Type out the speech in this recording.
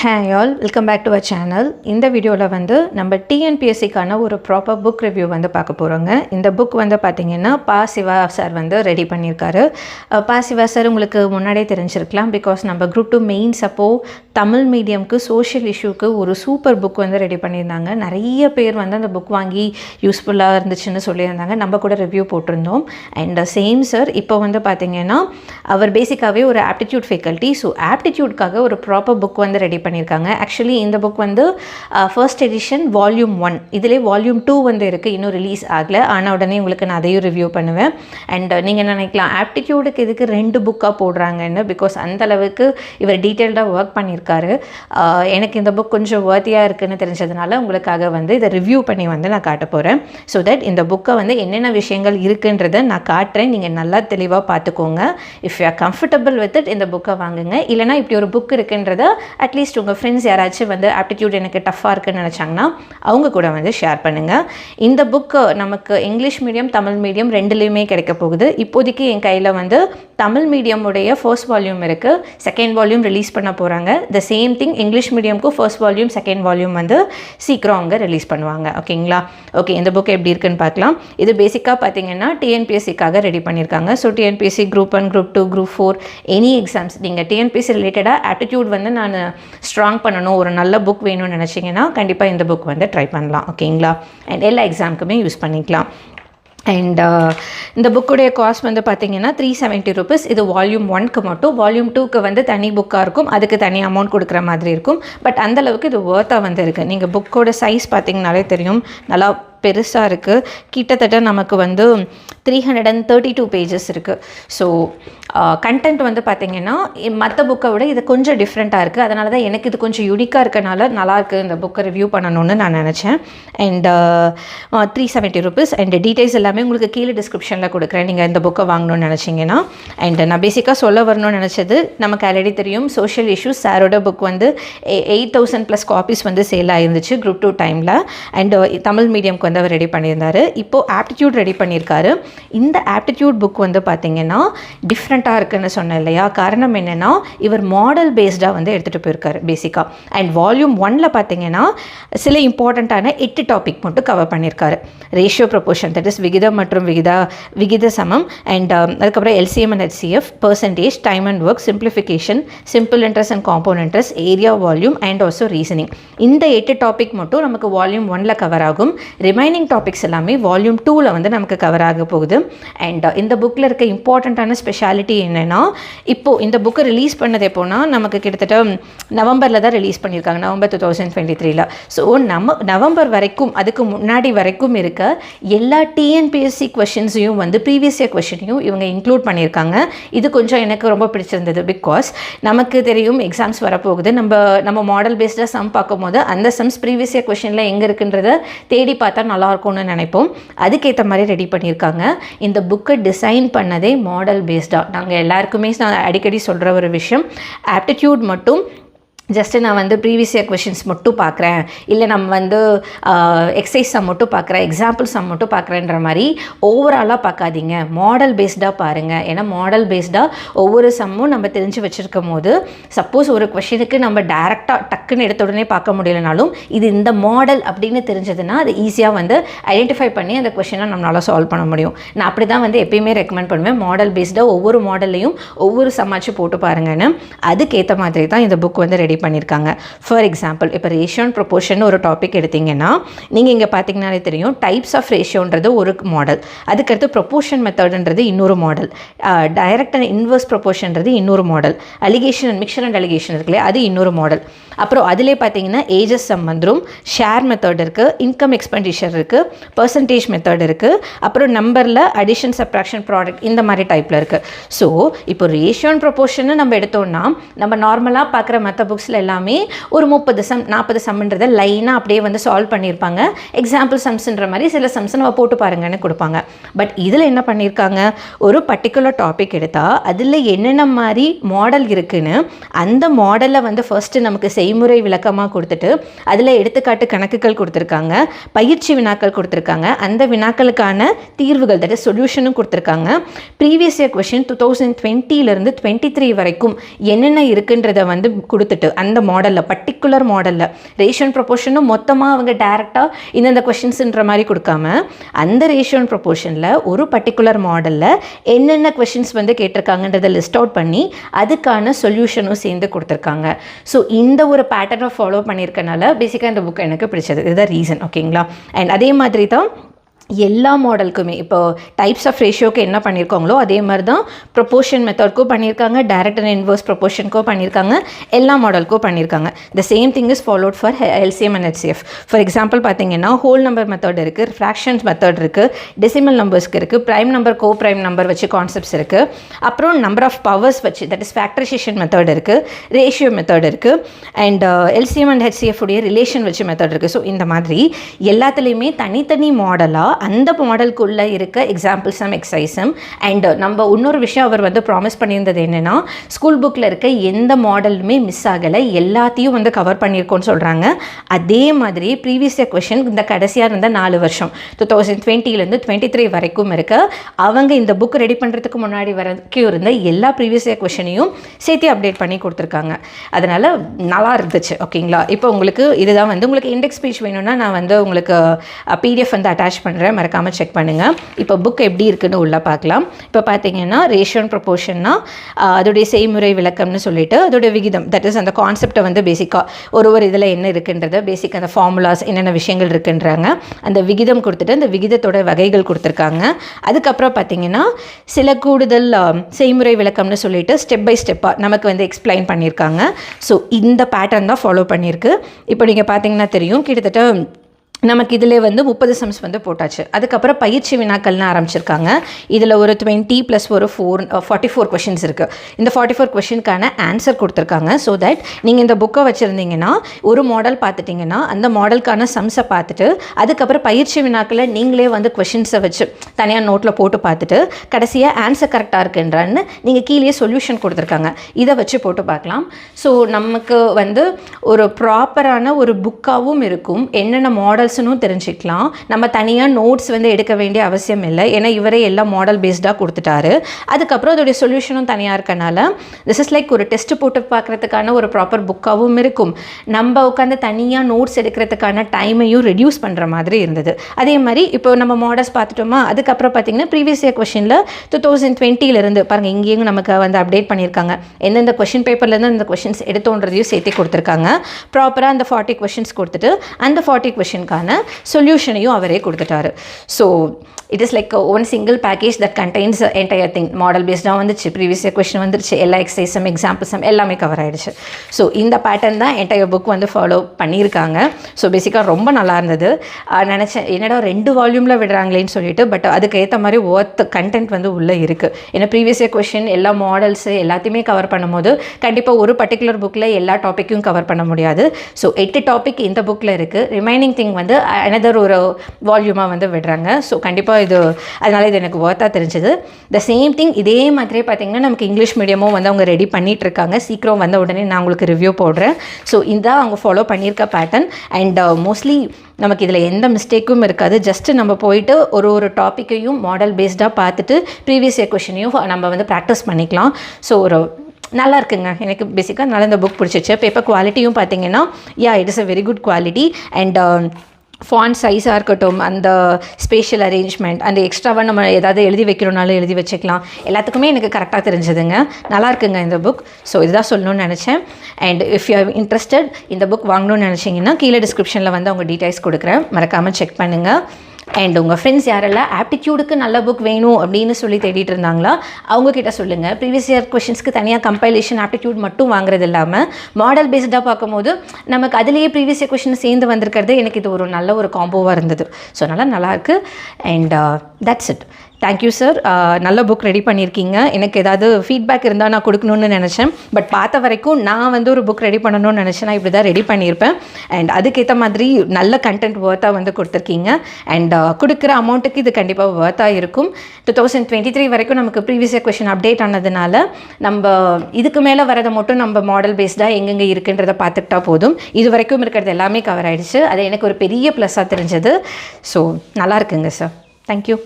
Hey all welcome back to our channel இந்த வீடியோவில் வந்து நம்ம டிஎன்பிஎஸ்சிக்கான ஒரு ப்ராப்பர் புக் ரிவ்யூ வந்து பார்க்க போகிறோங்க இந்த புக் வந்து பார்த்திங்கன்னா பா சிவா சார் வந்து ரெடி பண்ணியிருக்காரு. பா சிவா சார் உங்களுக்கு முன்னாடியே தெரிஞ்சிருக்கலாம். பிகாஸ் நம்ம குரூப் டூ மெயின்ஸ் அப்போது தமிழ் மீடியம்க்கு சோஷியல் இஷ்யூக்கு ஒரு சூப்பர் புக் வந்து ரெடி பண்ணியிருந்தாங்க. நிறைய பேர் வந்து அந்த புக் வாங்கி யூஸ்ஃபுல்லாக இருந்துச்சுன்னு சொல்லியிருந்தாங்க. நம்ம கூட ரிவ்யூ போட்டிருந்தோம். அண்ட் சேம் சார் இப்போ வந்து பார்த்திங்கன்னா அவர் பேசிக்காகவே ஒரு ஆப்டிடியூட் ஃபேக்கல்ட்டி ஸோ ஆப்டிடியூட்காக ஒரு ப்ராப்பர் புக் வந்து ரெடி பண்ணியிருக்காங்க. ஆக்சுவலி இந்த புக் வந்து ஃபர்ஸ்ட் எடிஷன் வால்யூம் ஒன் இதிலே வால்யூம் டூ வந்து இருக்குது இன்னும் ரிலீஸ் ஆகலை. ஆனால் உடனே உங்களுக்கு நான் அதையும் ரிவ்யூ பண்ணுவேன். அண்ட் நீங்கள் நினைக்கலாம் ஆப்டிடியூடுக்கு எதுக்கு ரெண்டு புக்காக போடுறாங்கன்னு? பிகாஸ் அந்தளவுக்கு இவர் டீட்டெயில்டாக ஒர்க் பண்ணியிருக்காரு. எனக்கு இந்த புக் கொஞ்சம் வேர்த்தியாக இருக்குன்னு தெரிஞ்சதுனால உங்களுக்காக வந்து இதை ரிவ்யூ பண்ணி வந்து நான் காட்ட போகிறேன் ஸோ தட் இந்த புக்கை வந்து என்னென்ன விஷயங்கள் இருக்குன்றதை நான் காட்டுறேன். நீங்கள் நல்லா தெளிவாக பார்த்துக்கோங்க. If you are comfortable with it இந்த புக்கை வாங்குங்க. இல்லைனா இப்படி ஒரு புக் இருக்குன்றதை அட்லீஸ்ட் உங்கள் ஃப்ரெண்ட்ஸ் யாராச்சும் வந்து ஆப்டிடியூட் எனக்கு டஃப்பாக இருக்குன்னு நினச்சாங்கன்னா அவங்க கூட வந்து ஷேர் பண்ணுங்கள் இந்த புக்கு நமக்கு இங்கிலீஷ் மீடியம் தமிழ் மீடியம் ரெண்டுலேயுமே கிடைக்க போகுது. இப்போதைக்கு என் கையில் வந்து தமிழ் மீடியமுடைய ஃபர்ஸ்ட் வால்யூம் இருக்குது செகண்ட் வால்யூம் ரிலீஸ் பண்ண போகிறாங்க த சேம் திங் இங்கிலீஷ் மீடியம்க்கு ஃபர்ஸ்ட் வால்யூம் செகண்ட் வால்யூம் வந்து சீக்கிரம் அவங்க ரிலீஸ் பண்ணுவாங்க. ஓகேங்களா ஓகே இந்த புக் எப்படி இருக்குன்னு பார்க்கலாம். இது பேசிக்காக பார்த்தீங்கன்னா டிஎன்பிஎஸ்சிக்காக ரெடி பண்ணியிருக்காங்க. So TNPSC group one group two group four any exams நீங்கள் டிஎன்பிஎஸ்சி ரிலேட்டடாக ஆட்டிடியூட் வந்து நான் ஸ்ட்ராங் பண்ணணும். ஒரு நல்ல புக் வேணும்னு நினச்சிங்கன்னா கண்டிப்பாக இந்த புக் வந்து ட்ரை பண்ணலாம். ஓகேங்களா அண்ட் எல்லா எக்ஸாமுக்குமே யூஸ் பண்ணிக்கலாம். அண்ட் uh, இந்த புக்குடைய காஸ்ட் வந்து பார்த்தீங்கன்னா த்ரீ செவன்ட்டி ருபீஸ் இது வால்யூம் ஒன்க்கு மட்டும். வால்யூம் டூக்கு வந்து தனி புக்காக இருக்கும். அதுக்கு தனி அமௌண்ட் கொடுக்குற மாதிரி இருக்கும். பட் அந்த அளவுக்கு இது ஒர்த்தாக வந்து இருக்குது நீங்கள் புக்கோட சைஸ் பார்த்தீங்கனாலே தெரியும். நல்லா பெருசாக இருக்குது கிட்டத்தட்ட நமக்கு வந்து three hundred and thirty two pages இருக்குது ஸோ கண்டென்ட் வந்து பார்த்திங்கன்னா மற்ற புக்கை விட இது கொஞ்சம் டிஃப்ரெண்ட்டாக இருக்குது அதனால தான் எனக்கு இது கொஞ்சம் யூனிக்காக இருக்கனால நல்லாயிருக்கு இந்த புக்கை ரிவ்யூ பண்ணணும்னு நான் நினச்சேன். And three seventy rupees and details எல்லாமே உங்களுக்கு கீழே டிஸ்கிரிப்ஷனில் கொடுக்குறேன். நீங்கள் இந்த புக்கை வாங்கணும்னு நினச்சிங்கன்னா. அண்ட் நான் பேசிக்காக சொல்ல வரணும்னு நினச்சது நமக்கு ஆல்ரெடி தெரியும். சோஷியல் இஷ்யூஸ் சாரோட புக் வந்து எயிட் தௌசண்ட் ப்ளஸ் காப்பீஸ் வந்து சேல் ஆயிருந்துச்சு குரூப் டூ டைமில் அண்ட் தமிழ் மீடியம்க்கு வந்து அவர் ரெடி பண்ணியிருந்தாரு. இப்போது ஆப்டிடியூட் ரெடி பண்ணியிருக்காரு. இந்த ஆப்டிடியூட் புக் வந்து பார்த்திங்கன்னா டிஃப்ரெண்ட்டாக இருக்குன்னு சொன்னேன் இல்லையா? காரணம் என்னென்னா இவர் மாடல் பேஸ்டாக வந்து எடுத்துகிட்டு போயிருக்காரு பேசிக்காக அண்ட் வால்யூம் ஒனில் பார்த்தீங்கன்னா சில இம்பார்ட்டண்ட்டான எட்டு டாபிக் மட்டும் கவர் பண்ணியிருக்காரு. ரேஷியோ ப்ரொபோஷன் தட் இஸ் விகிதம் மற்றும் விகிதா விகித சமம். அண்ட் um, அதுக்கப்புறம் LCM and HCF percentage time and work simplification simple interest and compound interest area volume and also reasoning இந்த எட்டு டாபிக் மட்டும் நமக்கு வால்யூம் ஒனில் கவர் ஆகும். ரிமைனிங் டாபிக்ஸ் எல்லாமே வால்யூம் டூவில் வந்து நமக்கு கவர் ஆக போகுது. அண்ட் uh, இந்த புக்கில் இருக்க இம்பார்ட்டண்ட்டான ஸ்பெஷாலிட்டி என்னென்னா இப்போது இந்த புக்கை ரிலீஸ் பண்ணது எப்போனா நமக்கு கிட்டத்தட்ட நவம்பரில் தான் ரிலீஸ் பண்ணியிருக்காங்க நவம்பர் டூ தௌசண்ட் டுவெண்ட்டி த்ரீல ஸோ நம்ம நவம்பர் வரைக்கும் அதுக்கு முன்னாடி வரைக்கும் இருக்க எல்லா டிஎன்பிஎஸ்சி கொஷின்ஸையும் வந்து ப்ரீவியஸ் இயர் கொஷினையும் இவங்க இன்க்ளூட் பண்ணியிருக்காங்க. இது கொஞ்சம் எனக்கு ரொம்ப பிடிச்சிருந்தது பிகாஸ் நமக்கு தெரியும் எக்ஸாம்ஸ் வரப்போகுது. நம்ம நம்ம மாடல் பேஸ்டாக சம் பார்க்கும்போது அந்த சம்ஸ் ப்ரீவியஸ் இயர் கொஷினில் எங்கே இருக்குன்றத தேடி பார்த்தா நல்லா இருக்கும்னு நினைப்போம். அதுக்கேற்ற மாதிரி ரெடி பண்ணியிருக்காங்க. இந்த புக்கை டிசைன் பண்ணதே மாடல் பேஸ்டாக நாங்கள் எல்லாருக்குமே நான் அடிக்கடி சொல்கிற ஒரு விஷயம். ஆப்டிடியூட் மட்டும் ஜஸ்ட்டு நான் வந்து ப்ரீவியஸ் இயர் கொஷின்ஸ் மட்டும் பார்க்குறேன். இல்லை நம்ம வந்து எக்ஸசைஸ் சம் மட்டும் பார்க்குறேன். எக்ஸாம்பிள் சம் மட்டும் பார்க்குறேன்ற மாதிரி ஓவராலாக பார்க்காதீங்க. மாடல் பேஸ்டாக பாருங்கள் ஏன்னா மாடல் பேஸ்டாக ஒவ்வொரு சம்மும் நம்ம தெரிஞ்சு வச்சுருக்கும் போது சப்போஸ் ஒரு கொஷினுக்கு நம்ம டேரெக்டாக டக்குன்னு எடுத்த உடனே பார்க்க முடியலனாலும் இது இந்த மாடல் அப்படின்னு தெரிஞ்சதுன்னா அது ஈஸியாக வந்து ஐடென்டிஃபை பண்ணி அந்த கொஷினை நம்மளால் சால்வ் பண்ண முடியும். நான் அப்படி தான் வந்து எப்பயுமே ரெக்கமெண்ட் பண்ணுவேன். மாடல் பேஸ்டாக ஒவ்வொரு மாடல்லையும் ஒவ்வொரு சமாச்சு போட்டு பாருங்கன்னு. அதுக்கேற்ற மாதிரி தான் இந்த புக் வந்து ரெடி பண்ணியிருக்காங்க ஃபார் எக்ஸாம்பிள் இப்போ ரேஷியோன் ப்ரொபோர்ஷன் ஒரு டாபிக் எடுத்தீங்கன்னா நீங்கள் இங்கே பார்த்தீங்கன்னாலே தெரியும் டைப்ஸ் ஆஃப் ரேஷியோன்றது ஒரு மாடல் அதுக்கடுத்து ப்ரொபோர்ஷன் மெத்தடுன்றது இன்னொரு மாடல் டைரக்ட் அண்ட் இன்வர்ஸ் ப்ரொபோர்ஷன்றது இன்னொரு model alligation and mixture and alligation இருக்குல்ல அது இன்னொரு மாடல் அப்புறம் அதிலே பார்த்தீங்கன்னா ஏஜஸ் சம் வந்துடும் ஷேர் மெத்தட் இருக்குது இன்கம் எக்ஸ்பெண்டிச்சர் இருக்குது பர்சன்டேஜ் மெத்தட் இருக்குது அப்புறம் நம்பரில் அடிஷன் சப்ராக்ஷன் ப்ராடக்ட் இந்த மாதிரி டைப்பில் இருக்குது ஸோ இப்போ ரேஷியோன் ப்ரொபோர்ஷன் நம்ம எடுத்தோம்னா நம்ம நார்மலாக பார்க்குற மற்ற புக்ஸில் எல்லாமே ஒரு முப்பது சம் நாற்பது சம்ன்றதை லைனாக அப்படியே வந்து சால்வ் பண்ணியிருப்பாங்க. எக்ஸாம்பிள் சம்ஸ்ன்ற மாதிரி சில சம்ஸ் நம்ம போட்டு பாருங்கன்னு கொடுப்பாங்க. பட் இதில் என்ன பண்ணியிருக்காங்க? ஒரு பர்டிகுலர் டாபிக் எடுத்தால் அதில் என்னென்ன மாதிரி மாடல் இருக்குன்னு அந்த மாடலை வந்து ஃபர்ஸ்ட்டு நமக்கு செய்முறை விளக்கமாக கொடுத்துட்டு அதில் எடுத்துக்காட்டு கணக்குகள் கொடுத்துருக்காங்க பயிற்சி வினாக்கள் கொடுத்துருக்காங்க அந்த வினாக்களுக்கான தீர்வுகள் தட் சொல்யூஷனும் கொடுத்துருக்காங்க. Previous year question two thousand டுவெண்ட்டிலேருந்து twenty three வரைக்கும் என்னென்ன இருக்குன்றத வந்து கொடுத்துட்டு அந்த மாடலில் பர்டிகுலர் மாடலில் ரேஷன் ப்ரொபோர்ஷனும் மொத்தமாக அவங்க டேரெக்டாக இந்தந்த கொஷின்ஸுன்ற மாதிரி கொடுக்காம அந்த ரேஷன் ப்ரொபோர்ஷனில் ஒரு பர்டிகுலர் மாடலில் என்னென்ன கொஷின்ஸ் வந்து கேட்டிருக்காங்கன்றதை லிஸ்ட் அவுட் பண்ணி அதுக்கான சொல்யூஷனும் சேர்ந்து கொடுத்துருக்காங்க. ஸோ இந்த ஒரு பேட்டர்னை ஃபாலோ பண்ணியிருக்கனால பேசிக்காக இந்த புக் எனக்கு பிடிச்சது. இதுதான் ரீசன் ஓகேங்களா அண்ட் அதே மாதிரி தான் எல்லா மாடலுக்குமே இப்போ டைப்ஸ் ஆஃப் ரேஷியோக்கு என்ன பண்ணியிருக்காங்களோ அதே மாதிரி தான் ப்ரொப்போர்ஷன் மெத்தட்க்கும் பண்ணியிருக்காங்க டேரக்ட் அண்ட் இன்வர்ஸ் ப்ரொப்போர்ஷனுக்கும் பண்ணியிருக்காங்க எல்லா மாடலுக்கும் பண்ணியிருக்காங்க the same thing is followed for LCM and HCF for example பார்த்தீங்கன்னா ஹோல் நம்பர் மெத்தட் இருக்குது ஃப்ராக்ஷன்ஸ் மெத்தட் இருக்குது டெசிமல் நம்பர்ஸ்க்கு இருக்குது prime number co prime number வச்சு கான்செப்ட்ஸ் இருக்குது அப்புறம் நம்பர் ஆஃப் பவர்ஸ் வச்சு தட் இஸ் ஃபேக்டரைசேஷன் மெத்தட் இருக்குது ரேஷியோ மெத்தட் இருக்குது அண்ட் எல்சிஎம் அண்ட் ஹெச்சிஎஃப் உடைய ரிலேஷன் வச்சு மெத்தட் இருக்குது ஸோ இந்த மாதிரி எல்லாத்துலேயுமே தனித்தனி மாடலாக அந்த மாடலுக்குள்ளே இருக்க எக்ஸாம்பிள்ஸும் எக்ஸசைஸும் அண்ட் நம்ம இன்னொரு விஷயம் அவர் வந்து ப்ராமிஸ் பண்ணியிருந்தது என்னென்னா ஸ்கூல் புக்கில் இருக்க எந்த மாடலுமே மிஸ் ஆகலை. எல்லாத்தையும் வந்து கவர் பண்ணியிருக்கோன்னு சொல்கிறாங்க அதே மாதிரி ப்ரீவியஸ் கொஷின் இந்த கடைசியாக இருந்த நாலு வருஷம் டூ தௌசண்ட் டுவெண்ட்டிலேருந்து டுவெண்ட்டி த்ரீ வரைக்கும் இருக்க அவங்க இந்த புக் ரெடி பண்ணுறதுக்கு முன்னாடி வரைக்கும் இருந்த எல்லா ப்ரீவியஸ் கொஷனையும் சேர்த்து அப்டேட் பண்ணி கொடுத்துருக்காங்க. அதனால் நல்லா இருந்துச்சு ஓகேங்களா இப்போ உங்களுக்கு இதுதான் வந்து உங்களுக்கு இண்டெக்ஸ் பேஜ் வேணும்னா நான் வந்து உங்களுக்கு பிடிஎஃப் வந்து அட்டாச் பண்ணுறேன் மறக்காமல் செக் பண்ணுங்கள் இப்போ புக் எப்படி இருக்குன்னு உள்ளே பார்க்கலாம். இப்போ பார்த்தீங்கன்னா ரேஷியோன் ப்ரொபோர்ஷன்னா அதோடைய செய்முறை விளக்கம்னு சொல்லிட்டு அதோடைய விகிதம் தட் இஸ் அந்த கான்செப்டை வந்து பேசிக்காக ஒரு ஒரு இதில் என்ன இருக்குன்றத பேசிக் அந்த ஃபார்முலாஸ் என்னென்ன விஷயங்கள் இருக்குன்றாங்க அந்த விகிதம் கொடுத்துட்டு அந்த விகிதத்தோட வகைகள் கொடுத்துருக்காங்க. அதுக்கப்புறம் பார்த்தீங்கன்னா சில கூடுதல் செய்முறை விளக்கம்னு சொல்லிட்டு ஸ்டெப் பை ஸ்டெப்பாக நமக்கு வந்து எக்ஸ்பிளைன் பண்ணியிருக்காங்க. ஸோ இந்த பேட்டர்ன் தான் ஃபாலோ பண்ணியிருக்கு. இப்போ நீங்கள் பார்த்தீங்கன்னா தெரியும் கிட்டத்தட்ட நமக்கு இதில் வந்து முப்பது சம்ஸ் வந்து போட்டாச்சு. அதுக்கப்புறம் பயிற்சி வினாக்கள்னு ஆரம்பிச்சிருக்காங்க. இதில் ஒரு டுவெண்ட்டி ப்ளஸ் ஒரு ஃபோர் ஃபார்ட்டி ஃபோர் கொஷின்ஸ் இருக்குது இந்த ஃபார்ட்டி ஃபோர் கொஷினுக்கான ஆன்சர் கொடுத்துருக்காங்க. ஸோ தட் நீங்கள் இந்த புக்கை வச்சுருந்தீங்கன்னா ஒரு மாடல் பார்த்துட்டிங்கன்னா அந்த மாடலுக்கான சம்ஸை பார்த்துட்டு அதுக்கப்புறம் பயிற்சி வினாக்களை நீங்களே வந்து கொஷின்ஸை வச்சு தனியாக நோட்டில் போட்டு பார்த்துட்டு கடைசியாக ஆன்சர் கரெக்டாக இருக்குன்றான்னு நீங்கள் கீழே சொல்யூஷன் கொடுத்துருக்காங்க. இதை வச்சு போட்டு பார்க்கலாம். ஸோ நமக்கு வந்து ஒரு ப்ராப்பரான ஒரு புக்காகவும் இருக்கும். என்னென்ன மாடல் மாடல்ஸ்னும் தெரிஞ்சுக்கலாம். நம்ம தனியாக நோட்ஸ் வந்து எடுக்க வேண்டிய அவசியம் இல்லை. ஏன்னா இவரே எல்லாம் மாடல் பேஸ்டாக கொடுத்துட்டாரு. அதுக்கப்புறம் அதோடைய சொல்யூஷனும் தனியாக இருக்கனால திஸ் இஸ் லைக் ஒரு டெஸ்ட் போட்டு பார்க்குறதுக்கான ஒரு ப்ராப்பர் புக்காகவும் இருக்கும். நம்ம உட்காந்து தனியாக நோட்ஸ் எடுக்கிறதுக்கான டைமையும் ரெடியூஸ் பண்ணுற மாதிரி இருந்தது. அதே மாதிரி இப்போ நம்ம மாடல்ஸ் பார்த்துட்டோமா? அதுக்கப்புறம் பார்த்தீங்கன்னா ப்ரீவியஸ் இயர் கொஷினில் டூ தௌசண்ட் டுவெண்ட்டிலேருந்து பாருங்கள் இங்கேயும் நமக்கு வந்து அப்டேட் பண்ணியிருக்காங்க. எந்தெந்த கொஷின் பேப்பர்லேருந்து அந்த கொஷின்ஸ் எடுத்தோன்றதையும் சேர்த்து கொடுத்துருக்காங்க. ப்ராப்பராக அந்த ஃபார்ட்டி கொஷின்ஸ் கொடுத்துட்டு அந்த ஃபார்ட்டி அதுக்கான சொல்யூஷனையும் அவரே கொடுத்துட்டாரு. So it is like one single package that contains entire thing model பேஸ்டாக வந்துச்சு ப்ரீவியஸ் இயர் கொஷின் வந்துருச்சு எல்லா எக்ஸசைஸும் எக்ஸாம்பிள்ஸும் எல்லாமே கவர் ஆகிடுச்சு ஸோ இந்த பேட்டர்ன் தான் என்டையர் புக் வந்து ஃபாலோ பண்ணியிருக்காங்க. ஸோ பேசிக்காக ரொம்ப நல்லா இருந்தது. நினச்சேன் என்னடா ரெண்டு வால்யூமில் விடுறாங்களேன்னு சொல்லிட்டு பட் அதுக்கு ஏற்ற மாதிரி ஒர்த் கண்டென்ட் வந்து உள்ளே இருக்குது ஏன்னா ப்ரீவியஸ் இயர் கொஷின் எல்லா மாடல்ஸு எல்லாத்தையுமே கவர் பண்ணும்போது கண்டிப்பாக ஒரு பர்டிகுலர் புக்கில் எல்லா டாப்பிக்கும் கவர் பண்ண முடியாது. ஸோ எட்டு டாபிக் இந்த புக்கில் இருக்குது ரிமைனிங் திங் வந்து வந்து அனதர் ஒரு வால்யூமாக வந்து விடுறாங்க. ஸோ கண்டிப்பாக இது அதனால் இது எனக்கு ஒர்த்தாக தெரிஞ்சது. த சேம் திங் இதே மாதிரி பார்த்திங்கன்னா நமக்கு இங்கிலீஷ் மீடியமும் வந்து அவங்க ரெடி பண்ணிகிட்டு இருக்காங்க சீக்கிரம் வந்த உடனே நான் உங்களுக்கு ரிவ்யூ போடுறேன். ஸோ இதான் அவங்க ஃபாலோ பண்ணியிருக்க பேட்டர்ன் அண்ட் மோஸ்ட்லி நமக்கு இதில் எந்த மிஸ்டேக்கும் இருக்காது. ஜஸ்ட்டு நம்ம போயிட்டு ஒரு ஒரு டாப்பிக்கையும் மாடல் பேஸ்டாக பார்த்துட்டு ப்ரீவியஸ் இயர் கொஷனையும் நம்ம வந்து ப்ராக்டிஸ் பண்ணிக்கலாம். ஸோ ஒரு நல்லா இருக்குங்க. எனக்கு பேசிக்காக நல்லா இந்த புக் பிடிச்சிச்சு. பேப்பர் குவாலிட்டியும் பார்த்தீங்கன்னா yeah it is a very good quality and font சைஸாக இருக்கட்டும் அந்த ஸ்பேஷியல் அரேஞ்ச்மெண்ட் அந்த எக்ஸ்ட்ராவாக நம்ம ஏதாவது எழுதி வைக்கிறோனாலும் எழுதி வச்சுக்கலாம். எல்லாத்துக்குமே எனக்கு கரெக்டாக தெரிஞ்சதுங்க. நல்லா இருக்குங்க இந்த புக் ஸோ இதுதான் சொல்லணும்னு நினச்சேன். அண்ட் இஃப் யூ இன்ட்ரெஸ்டட் இந்த புக் வாங்கணும்னு நினச்சிங்கன்னா கீழே டிஸ்கிரிப்ஷனில் வந்து அவங்க டீட்டெயில்ஸ் கொடுக்குறேன். மறக்காமல் செக் பண்ணுங்கள் அண்ட் உங்கள் ஃப்ரெண்ட்ஸ் யாரெல்லாம் ஆப்டிடியூடுக்கு நல்ல புக் வேணும் அப்படின்னு சொல்லி தேடிட்டு இருந்தாங்களா அவங்கக்கிட்ட சொல்லுங்கள் ப்ரீவியஸ் இயர் கொஷின்ஸ்க்கு தனியாக கம்பைலேஷன் ஆப்டிடியூட் மட்டும் வாங்குறது இல்லாமல் மாடல் பேஸ்டாக பார்க்கும்போது நமக்கு அதுலேயே ப்ரீவியஸ் இயர் கொஷின் சேர்ந்து வந்திருக்கிறது எனக்கு இது ஒரு நல்ல ஒரு காம்போவாக இருந்தது. ஸோ அதனால் நல்லாயிருக்கு and that's uh, it thank you sir uh, நல்ல புக் ரெடி பண்ணியிருக்கீங்க. எனக்கு ஏதாவது ஃபீட்பேக் இருந்தால் நான் கொடுக்கணும்னு நினச்சேன். பட் பார்த்த வரைக்கும் நான் வந்து ஒரு புக் ரெடி பண்ணணும்னு நினச்சேன் நான் இப்படி தான் ரெடி பண்ணியிருப்பேன். அண்ட் அதுக்கேற்ற மாதிரி நல்ல கண்டென்ட் ஒர்த்தாக வந்து கொடுத்துருக்கீங்க. அண்ட் uh, கொடுக்குற அமௌண்ட்டுக்கு இது கண்டிப்பாக ஒர்த்தாக இருக்கும். டூ தௌசண்ட் டுவெண்ட்டி த்ரீ வரைக்கும் நமக்கு ப்ரீவியஸ் கொஷின் அப்டேட் ஆனதுனால நம்ம இதுக்கு மேலே வரதை மட்டும் நம்ம மாடல் பேஸ்டாக எங்கெங்கே இருக்குன்றதை பார்த்துக்கிட்டா போதும். இது வரைக்கும் இருக்கிறது எல்லாமே கவர் ஆகிடுச்சு அது எனக்கு ஒரு பெரிய ப்ளஸ்ஸாக தெரிஞ்சது. ஸோ நல்லா இருக்குங்க சார் தேங்க்யூ